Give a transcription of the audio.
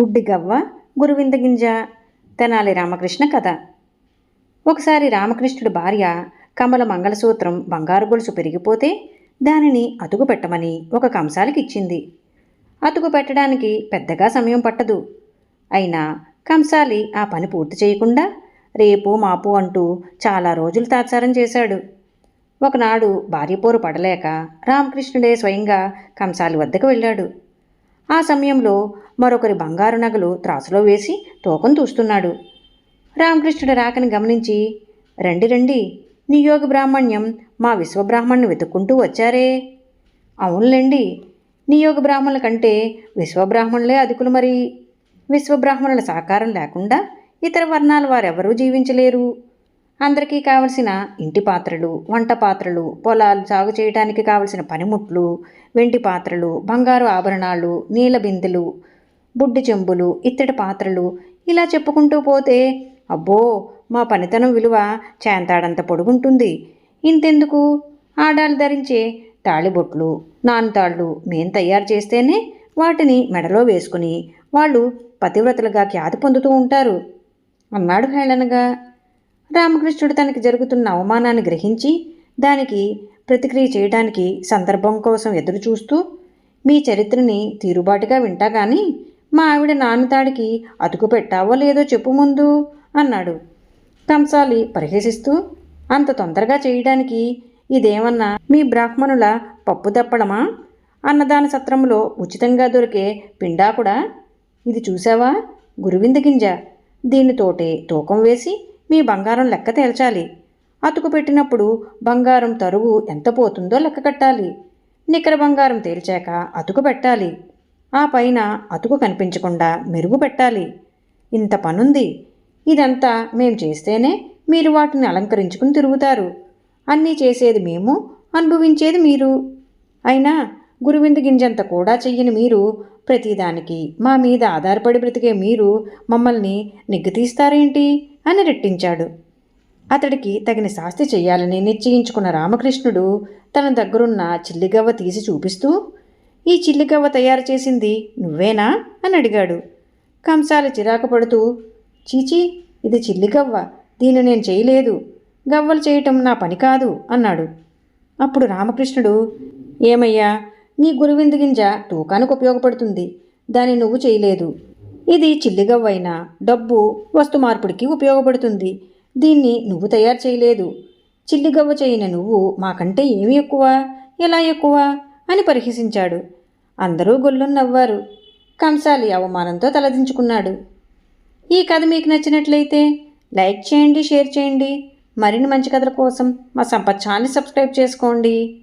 గుడ్డి గవ్వ గురువింద గింజ తెనాలి రామకృష్ణ కథ. ఒకసారి రామకృష్ణుడి భార్య కమల మంగళసూత్రం బంగారు గొలుసు పెరిగిపోతే దానిని అతుకు పెట్టమని ఒక కంసాలకి ఇచ్చింది. అతుకు పెట్టడానికి పెద్దగా సమయం పట్టదు. అయినా కంసాలి ఆ పని పూర్తి చేయకుండా రేపు మాపు అంటూ చాలా రోజులు తాత్సారం చేశాడు. ఒకనాడు భార్యపోరు పడలేక రామకృష్ణుడే స్వయంగా కంసాలి వద్దకు వెళ్ళాడు. ఆ సమయంలో మరొకరి బంగారు నగలు త్రాసులో వేసి తూకం తూస్తున్నాడు. రామకృష్ణుడు రాకని గమనించి రండి రండి నియోగ బ్రాహ్మణ్యం మా విశ్వబ్రాహ్మణ్ణి వెతుక్కుంటూ వచ్చారే. అవునులేండి నియోగ బ్రాహ్మణుల కంటే విశ్వబ్రాహ్మణులే అధికులు మరి. విశ్వబ్రాహ్మణుల సహకారం లేకుండా ఇతర వర్ణాల వారెవరూ జీవించలేరు. అందరికీ కావలసిన ఇంటి పాత్రలు వంట పాత్రలు పొలాలు సాగు చేయడానికి కావలసిన పనిముట్లు వెండి పాత్రలు బంగారు ఆభరణాలు నీల బిందెలు బుడ్డి చెంబులు ఇత్తడి పాత్రలు ఇలా చెప్పుకుంటూ పోతే అబ్బో మా పనితనం విలువ చేంతాడంత పొడుగుంటుంది. ఇంతెందుకు? ఆడాలు ధరించే తాళిబొట్లు నాన్తాళ్ళు మేం తయారు చేస్తేనే వాటిని మెడలో వేసుకుని వాళ్ళు పతివ్రతలుగా ఖ్యాతి పొందుతూ ఉంటారు. అన్నాడు హేళనగా. రామకృష్ణుడు తనకి జరుగుతున్న అవమానాన్ని గ్రహించి దానికి ప్రతిక్రియ చేయడానికి సందర్భం కోసం ఎదురు చూస్తూ మీ చరిత్రని తీరుబాటుగా వింటా కానీ మా ఆవిడ నాన్నతాడికి అతుకు పెట్టావో లేదో చెప్పు ముందు అన్నాడు. కంసాలి పరిహసిస్తూ అంత తొందరగా చేయడానికి ఇదేమన్నా మీ బ్రాహ్మణుల పప్పు తప్పడమా అన్నదాన సత్రంలో ఉచితంగా దొరికే పిండా కూడా? ఇది చూసావా గురువింద గింజ. దీనితోటే తూకం వేసి మీ బంగారం లెక్క తేల్చాలి. అతుకు పెట్టినప్పుడు బంగారం తరువు ఎంత పోతుందో లెక్క కట్టాలి. నికర బంగారం తేల్చాక అతుకు పెట్టాలి. ఆ పైన అతుకు కనిపించకుండా మెరుగు పెట్టాలి. ఇంత పనుంది. ఇదంతా మేము చేస్తేనే మీరు వాటిని అలంకరించుకుని తిరుగుతారు. అన్నీ చేసేది మేము అనుభవించేది మీరు. అయినా గురువింద గింజంత కూడా చెయ్యని మీరు ప్రతిదానికి మా మీద ఆధారపడి బ్రతికే మీరు మమ్మల్ని నిగ్గుతీస్తారేంటి? అని రెట్టించాడు. అతడికి తగిన శాస్తి చేయాలని నిశ్చయించుకున్న రామకృష్ణుడు తన దగ్గరున్న చిల్లిగవ్వ తీసి చూపిస్తూ ఈ చిల్లిగవ్వ తయారు చేసింది నువ్వేనా? అని అడిగాడు. కంసాల చిరాకు పడుతూ చీచీ ఇది చిల్లిగవ్వ దీన్ని నేను చేయలేదు. గవ్వలు చేయటం నా పని కాదు అన్నాడు. అప్పుడు రామకృష్ణుడు ఏమయ్యా నీ గురువిందు గింజ తూకానికి ఉపయోగపడుతుంది. దాన్ని నువ్వు చేయలేదు. ఇది చిల్లిగవ్వైనా డబ్బు వస్తు మార్పిడికి ఉపయోగపడుతుంది. దీన్ని నువ్వు తయారు చేయలేదు. చిల్లిగవ్వ చేయని నువ్వు మాకంటే ఏమి ఎక్కువ? ఎలా ఎక్కువ? అని పరిహసించాడు. అందరూ గొల్లు నవ్వారు కంసాలి అవమానంతో తలదించుకున్నాడు. ఈ కథ మీకు నచ్చినట్లయితే లైక్ చేయండి షేర్ చేయండి. మరిన్ని మంచి కథల కోసం మా సంపత్ ఛానల్ సబ్స్క్రైబ్ చేసుకోండి.